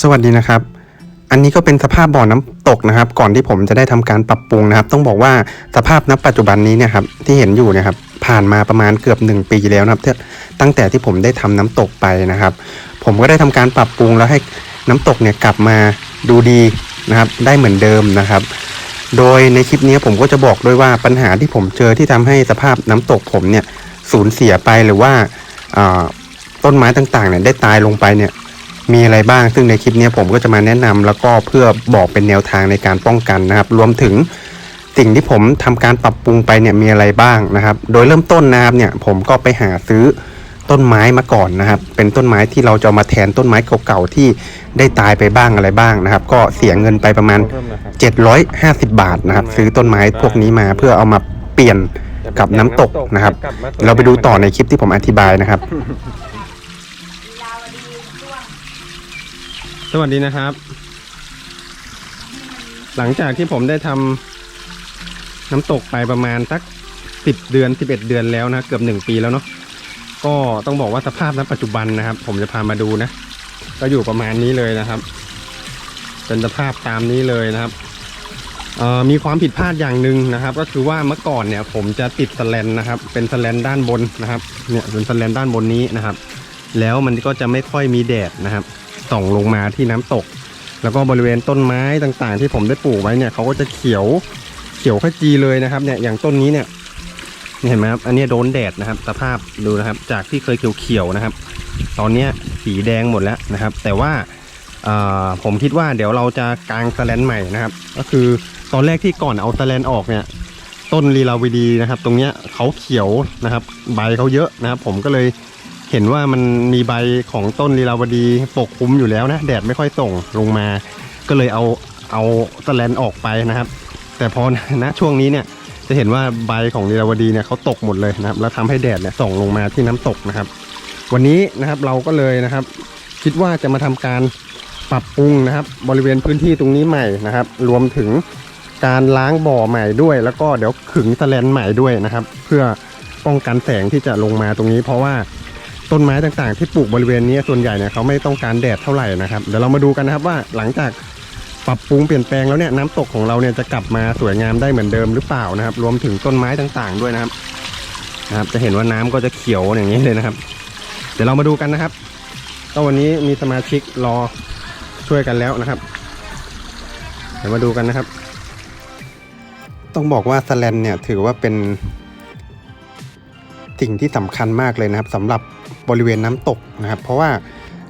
สวัสดีนะครับ อันนี้ก็เป็นสภาพบ่อน้ำตกนะครับ ก่อนที่ผมจะได้ทำการปรับปรุงนะครับ ต้องบอกว่าสภาพณปัจจุบันนี้เนี่ยครับที่เห็นอยู่นะครับ ผ่านมาประมาณเกือบ 1 ปีแล้วนะครับตั้งแต่ที่ผมได้ทำน้ำตกไปนะครับ ผมก็ได้ทำการปรับปรุงแล้วให้น้ำตกเนี่ยกลับมาดูดีนะครับ ได้เหมือนเดิมนะครับ โดยในคลิปนี้ผมก็จะบอกด้วยว่าปัญหาที่ผมเจอที่ทำให้สภาพน้ำตกผมเนี่ยสูญเสียไปหรือว่าต้นไม้ต่างๆเนี่ยได้ตายลงไปเนี่ย มีอะไรบ้าง ซึ่งในคลิปนี้ผมก็จะมาแนะนำแล้วก็เพื่อบอกเป็นแนวทางในการป้องกันนะครับ รวมถึงสิ่งที่ผมทำการปรับปรุงไปเนี่ยมีอะไรบ้างนะครับ โดยเริ่มต้นนะครับเนี่ยผมก็ไปหาซื้อต้นไม้มาก่อนนะครับ เป็นต้นไม้ที่เราจะมาแทนต้นไม้เก่าๆที่ได้ตายไปบ้างอะไรบ้างนะครับ ก็เสียเงินไปประมาณ 750 บาทนะครับ ซื้อต้นไม้พวกนี้มาเพื่อเอามาเปลี่ยนกับน้ำตกนะครับ เราไปดูต่อในคลิปที่ผมอธิบายนะครับ สวัสดีนะครับ หลังจากที่ผมได้ทำน้ำตกไปประมาณสักสิบเดือนสิบเอ็ดเดือนแล้วนะเกือบหนึ่งปีแล้วเนาะก็ต้องบอกว่าสภาพณปัจจุบันนะครับ ผมจะพามาดูนะ ก็อยู่ประมาณนี้เลยนะครับ เป็นสภาพตามนี้เลยนะครับมีความผิดพลาดอย่างหนึ่งนะครับ ก็คือว่าเมื่อก่อนเนี่ย ผมจะติดสแลนนะครับ เป็นสแลนด้านบนนะครับ เนี่ยเป็นสแลนด้านบนนี้นะครับ แล้วมันก็จะไม่ค่อยมีแดดนะครับ ส่องลงมาที่น้ำตก แล้วก็บริเวณต้นไม้ต่างๆ ที่ผมได้ปลูกไว้เนี่ยเขาก็จะเขียวเขียวขจีเลยนะครับเนี่ยอย่างต้นนี้เนี่ยเห็นไหมครับอันนี้โดนแดดนะครับสภาพดูนะครับ จากที่เคยเขียวๆนะครับ ตอนนี้สีแดงหมดแล้วนะครับ แต่ว่าผมคิดว่าเดี๋ยวเราจะกางสแลนใหม่นะครับ ก็คือตอนแรกที่ก่อนเอาสแลนออกเนี่ย ต้นลีลาวดีนะครับ ตรงเนี้ยเขาเขียวนะครับ ใบเขาเยอะนะครับ ผมก็เลย เห็นว่ามันมีใบของต้นลีลาวดีปกคลุมอยู่แล้วนะ แดดไม่ค่อยส่งลงมา ก็เลยเอาเอาสแลนออกไปนะครับ แต่พอณช่วงนี้เนี่ยจะเห็นว่าใบของลีลาวดีเนี่ยเขาตกหมดเลยนะครับ แล้วทำให้แดดเนี่ยส่องลงมาที่น้ำตกนะครับ วันนี้นะครับเราก็เลยนะครับ คิดว่าจะมาทำการปรับปรุงนะครับ บริเวณพื้นที่ตรงนี้ใหม่นะครับ รวมถึงการล้างบ่อใหม่ด้วย แล้วก็เดี๋ยวขึงสแลนใหม่ด้วยนะครับ เพื่อป้องกันแสงที่จะลงมาตรงนี้ เพราะว่า ต้นไม้ต่างๆ ที่ปลูกบริเวณนี้ส่วนใหญ่เนี่ยเขาไม่ต้องการแดดเท่าไหร่นะครับเดี๋ยวเรามาดูกันนะครับว่าหลังจากปรับปรุงเปลี่ยนแปลงแล้วเนี่ยน้ำตกของเราเนี่ยจะกลับมาสวยงามได้เหมือนเดิมหรือเปล่านะครับ รวมถึงต้นไม้ต่างๆ ด้วยนะครับนะครับ จะเห็นว่าน้ำก็จะเขียวอย่างนี้เลยนะครับ เดี๋ยวเรามาดูกันนะครับก็วันนี้มีสมาชิกรอช่วยกันแล้วนะครับ เดี๋ยวมาดูกันนะครับ ต้องบอกว่าสแลนเนี่ยถือว่าเป็นสิ่งที่สำคัญมากเลยนะครับสำหรับ บริเวณน้ำตกนะครับ เพราะว่า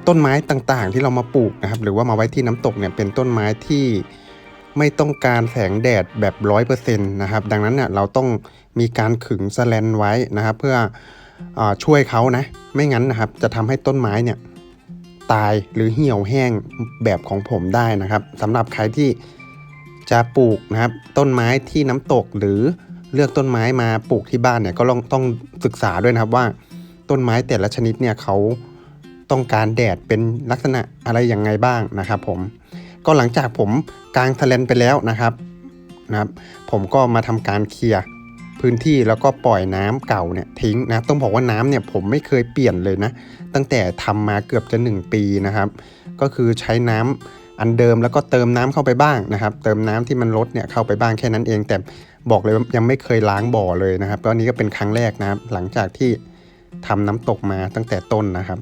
ต้นไม้ต่างๆ ที่เรามาปลูกนะครับ หรือว่ามาไว้ที่น้ำตกเนี่ยเป็นต้นไม้ที่ไม่ต้องการแสงแดดแบบร้อยเปอร์เซ็นต์นะครับ ดังนั้นเนี่ยเราต้องมีการขึงสแลนไว้นะครับ เพื่ออช่วยเขานะ ไม่งั้นนะครับ จะทำให้ต้นไม้เนี่ยตายหรือเหี่ยวแห้งแบบของผมได้นะครับสำหรับใครที่จะปลูกนะครับ ต้นไม้ที่น้ำตกหรือเลือกต้นไม้มาปลูกที่บ้านเนี่ยก็ลองต้องศึกษาด้วยนะครับว่า ต้นไม้แต่ละชนิดเนี่ยเขาต้องการแดดเป็นลักษณะอะไรอย่างไงบ้างนะครับผมก็หลังจากผมกางทะเลนไปแล้วนะครับนะครับผมก็มาทำการเคลียร์พื้นที่แล้วก็ปล่อยน้ำเก่าเนี่ยทิ้งนะต้องบอกว่าน้ำเนี่ยผมไม่เคยเปลี่ยนเลยนะ ตั้งแต่ทำมาเกือบจะ 1 ปีนะครับ ก็คือใช้น้ำอันเดิมแล้วก็เติมน้ำเข้าไปบ้างนะครับ เติมน้ำที่มันลดเนี่ยเข้าไปบ้างแค่นั้นเอง แต่บอกเลยยังไม่เคยล้างบ่อเลยนะครับก็อันนี้ก็เป็นครั้งแรกนะครับ หลังจากที่ ทำน้ำตกมาตั้งแต่ต้นนะครับ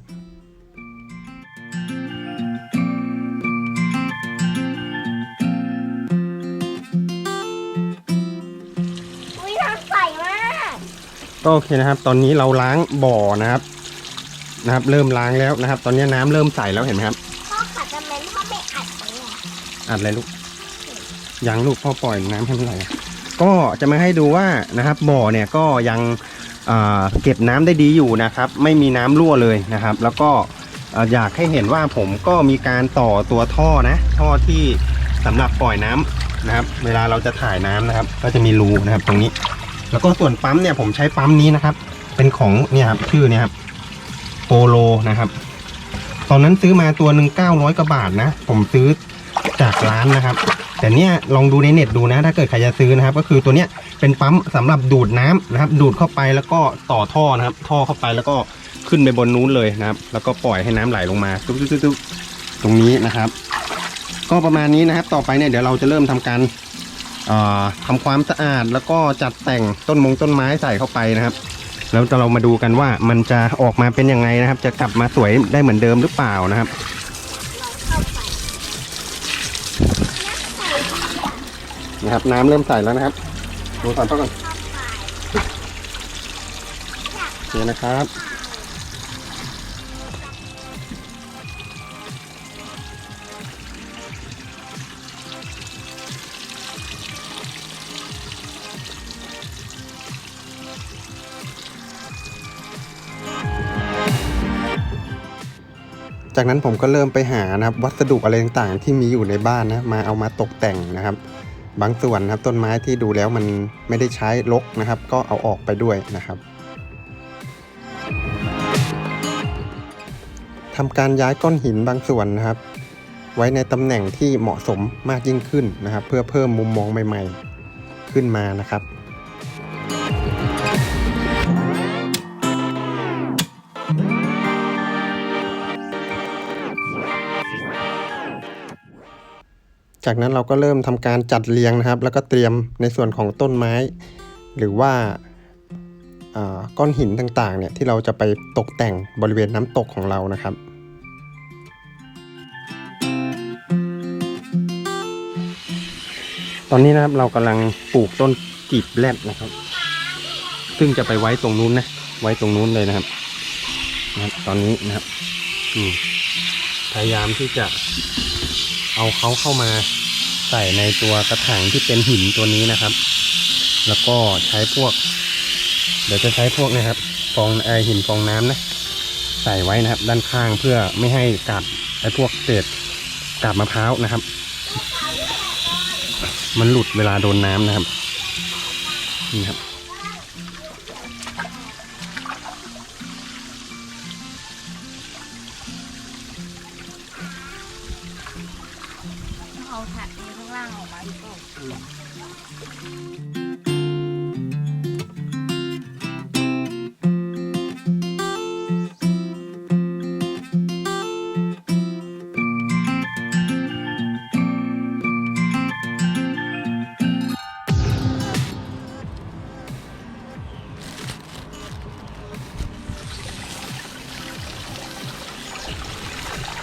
อุ้ยน้ำใสมากก็โอเคนะครับ ตอนนี้เราล้างบ่อนะครับ นะครับ เริ่มล้างแล้วนะครับ ตอนนี้น้ำเริ่มใสแล้วเห็นไหมครับพ่อขัดจะเม้นพ่อไม่อัดเลยอะอัดอะไรลูกยังลูกพ่อปล่อยน้ำให้มันไหลก็จะมาให้ดูว่านะครับ บ่อเนี่ยก็ยังอ่า เก็บน้ำได้ดีอยู่นะครับ ไม่มีน้ำรั่วเลยนะครับ แล้วก็อ่าอยากให้เห็นว่าผมก็มีการต่อตัวท่อนะท่อที่สำหรับปล่อยน้ำนะครับ เวลาเราจะถ่ายน้ำนะครับ ก็จะมีรูนะครับตรงนี้ แล้วก็ส่วนปั๊มเนี่ยผมใช้ปั๊มนี้นะครับ เป็นของเนี่ยครับชื่อเนี่ยครับโปโลนะครับ ตอนนั้นซื้อมาตัวหนึ่งเก้าร้อยกว่าบาทนะ ผมซื้อจากร้านนะครับ แต่เนี่ยลองดูในเน็ตดูนะ ถ้าเกิดใครจะซื้อนะครับ ก็คือตัวเนี้ยเป็นปั๊มสำหรับดูดน้ำนะครับ ดูดเข้าไปแล้วก็ต่อท่อนะครับ ท่อเข้าไปแล้วก็ขึ้นไปบนนู้นเลยนะครับ แล้วก็ปล่อยให้น้ำไหลลงมาตุ๊บตุ๊บตุ๊บตุ๊บตรงนี้นะครับ ก็ประมาณนี้นะครับ ต่อไปเนี่ยเดี๋ยวเราจะเริ่มทำการเอ่อทำความสะอาดแล้วก็จัดแต่งต้นมงต้นไม้ใส่เข้าไปนะครับ แล้วเรามาดูกันว่ามันจะออกมาเป็นยังไงนะครับ จะกลับมาสวยได้เหมือนเดิมหรือเปล่านะครับ นะครับ น้ำเริ่มใส่แล้วนะครับดูก่อนเท่ากันโอเคนะครับจากนั้นผมก็เริ่มไปหานะครับวัสดุอะไรต่างๆที่มีอยู่ในบ้านนะมาเอามาตกแต่งนะครับ บางส่วนครับต้นไม้ที่ดูแล้วมันไม่ได้ใช้รกนะครับ ก็เอาออกไปด้วยนะครับทำการย้ายก้อนหินบางส่วนนะครับ ไว้ในตำแหน่งที่เหมาะสมมากยิ่งขึ้นนะครับ เพื่อเพิ่มมุมมองใหม่ ๆ ขึ้นมานะครับ จากนั้นเราก็เริ่มทำการจัดเรียงนะครับ แล้วก็เตรียมในส่วนของต้นไม้ หรือว่าก้อนหินต่างๆเนี่ยที่เราจะไปตกแต่งบริเวณน้ำตกของเรานะครับตอนนี้นะครับเรากำลังปลูกต้นกีบแรดนะครับ ซึ่งจะไปไว้ตรงนู้นนะ ไว้ตรงนู้นเลยนะครับนะครับ ตอนนี้นะครับพยายามที่จะ เอาเขาเข้ามาใส่ในตัวกระถางที่เป็นหินตัวนี้นะครับ แล้วก็ใช้พวก เดี๋ยวจะใช้พวกนะครับฟองไอหินฟองน้ำนะ ใส่ไว้นะครับ ด้านข้างเพื่อไม่ให้กัดไอพวกเศษกาบมะพร้าวนะครับ มันหลุดเวลาโดนน้ำนะครับนี่ครับ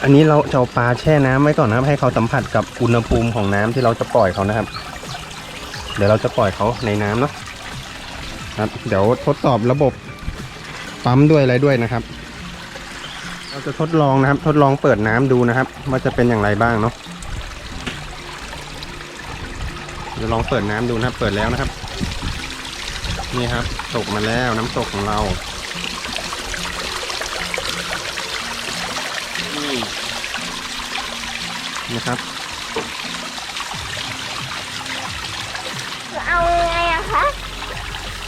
อันนี้เราจะเอาปลาแช่น้ำไว้ก่อนนะครับ ให้เขาสัมผัสกับอุณหภูมิของน้ำที่เราจะปล่อยเขานะครับ เดี๋ยวเราจะปล่อยเขาในน้ำเนาะครับ เดี๋ยวทดสอบระบบปั๊มด้วยอะไรด้วยนะครับ เราจะทดลองนะครับ ทดลองเปิดน้ำดูนะครับ ว่าจะเป็นอย่างไรบ้างเนาะจะลองเปิดน้ำดูนะครับ เปิดแล้วนะครับ นี่ครับตกมาแล้วน้ำตกของเรา นี่นะครับคือเอาไงอะคะ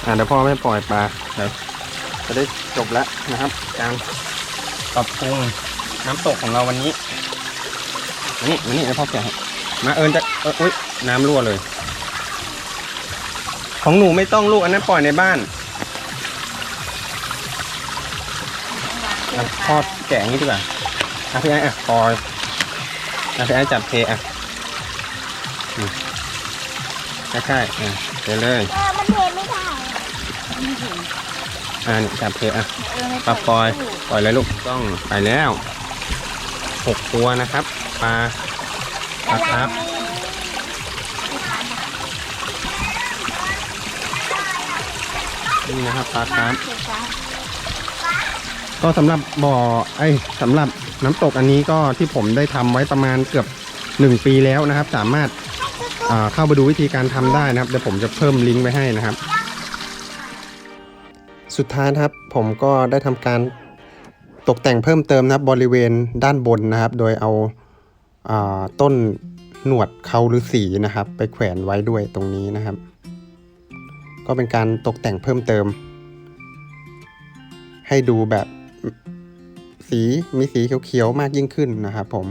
อ่าเดี๋ยวพ่อไม่ปล่อยปลาเดี๋ยวจะได้จบแล้วนะครับ การปรับปรุงน้ำตกของเราวันนี้มานี่มานี่เดี๋ยวพ่อแกะให้มาเอิญจะเอออุ้ยน้ำรั่วเลย ของหนูไม่ต้องลูกอันนั้นปล่อยในบ้านอะพ่อแกะอย่างนี้ดีกว่า อะพี่ไอ้อะปล่อยอะพี่ไอ้จับเทอะอืมใช่ใช่อะเทเลยเออมันเทไม่ได้อ่านี่จับเทอะปลาปล่อยปล่อยเลยลูกต้องไปแล้วหกตัวนะครับปลาปลาครับนี่นะครับปลาครับก็สำหรับบ่อไอ้สำหรับ น้ำตกอันนี้ก็ที่ผมได้ทำไว้ประมาณเกือบหนึ่งปีแล้วนะครับ สามารถเข้าไปดูวิธีการทำได้นะครับเดี๋ยวผมจะเพิ่มลิงก์ไว้ให้นะครับ สุดท้ายนะครับผมก็ได้ทำการตกแต่งเพิ่มเติมนะครับบริเวณด้านบนนะครับ โดยเอาอาต้นหนวดเขาฤาษีนะครับ ไปแขวนไว้ด้วยตรงนี้นะครับ ก็เป็นการตกแต่งเพิ่มเติม ให้ดูแบบ สีมีสีเขียวๆมากยิ่งขึ้นนะครับผม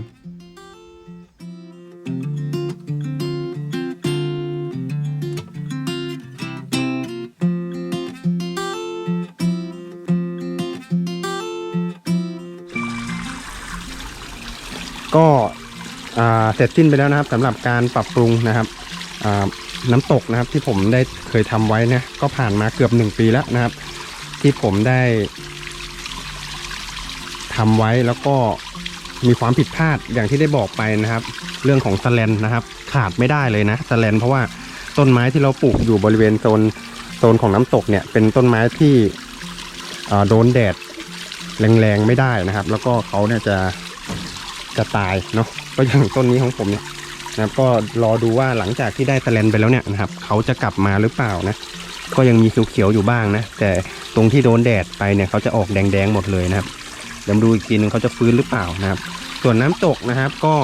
ก็เสร็จสิ้นไปแล้วนะครับสำหรับการปรับปรุงนะครับน้ำตกนะครับที่ผมได้เคยทำไว้นะก็ผ่านมาเกือบหนึ่งปีแล้วนะครับ ที่ผมได้ ทำไว้แล้วก็มีความผิดพลาดอย่างที่ได้บอกไปนะครับ เรื่องของสแลนนะครับ ขาดไม่ได้เลยนะสแลนเพราะว่าต้นไม้ที่เราปลูกอยู่บริเวณโซนโซนของน้ำตกเนี่ย เป็นต้นไม้ที่โดนแดดแรงๆไม่ได้นะครับ แล้วก็เขาเนี่ยจะจะตายเนาะก็อย่างต้นนี้ของผมเนี่ยนะครับ ก็รอดูว่าหลังจากที่ได้สแลนไปแล้วเนี่ยนะครับเขาจะกลับมาหรือเปล่านะก็ยังมีเขียวๆอยู่บ้างนะแต่ตรงที่โดนแดดไปเนี่ยเขาจะออกแดงๆหมดเลยนะครับ เดี๋ยวดูอีกทีหนึงเขาจะฟื้นหรือเปล่านะครับ ส่วนน้ำตกนะครับก็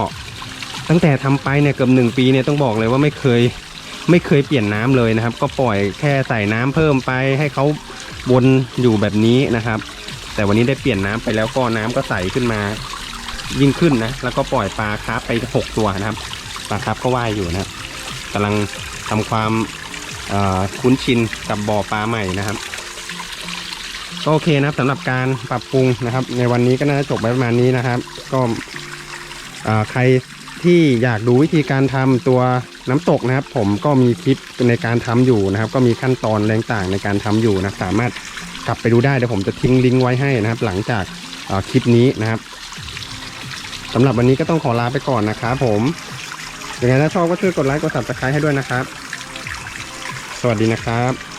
ตั้งแต่ทำไปเนี่ยเกือบหนึ่งปีเนี่ยต้องบอกเลยว่าไม่เคยไม่เคยเปลี่ยนน้ำเลยนะครับ ก็ปล่อยแค่ใส่น้ำเพิ่มไปให้เขาวนอยู่แบบนี้นะครับ แต่วันนี้ได้เปลี่ยนน้ำไปแล้วก็น้ำก็ใสขึ้นมายิ่งขึ้นนะแล้วก็ปล่อยปลาคาร์ฟไปหกตัวนะครับปลาคาร์ฟก็ว่ายอยู่นะครับกำลังทำความคุ้นชินกับบ่อปลาใหม่นะครับ ก็โอเคนะครับสำหรับการปรับปรุงนะครับ ในวันนี้ก็น่าจะจบไปประมาณนี้นะครับ ก็ใครที่อยากดูวิธีการทำตัวน้ำตกนะครับ ผมก็มีคลิปในการทำอยู่นะครับ ก็มีขั้นตอนแรงต่างในการทำอยู่นะสามารถกลับไปดูได้เดี๋ยวผมจะทิ้งลิงก์ไว้ให้นะครับ หลังจากคลิปนี้นะครับสำหรับวันนี้ก็ต้องขอลาไปก่อนนะครับผมยังไงถ้าชอบก็ช่วยกดไลค์กด subscribe ให้ด้วยนะครับ สวัสดีนะครับ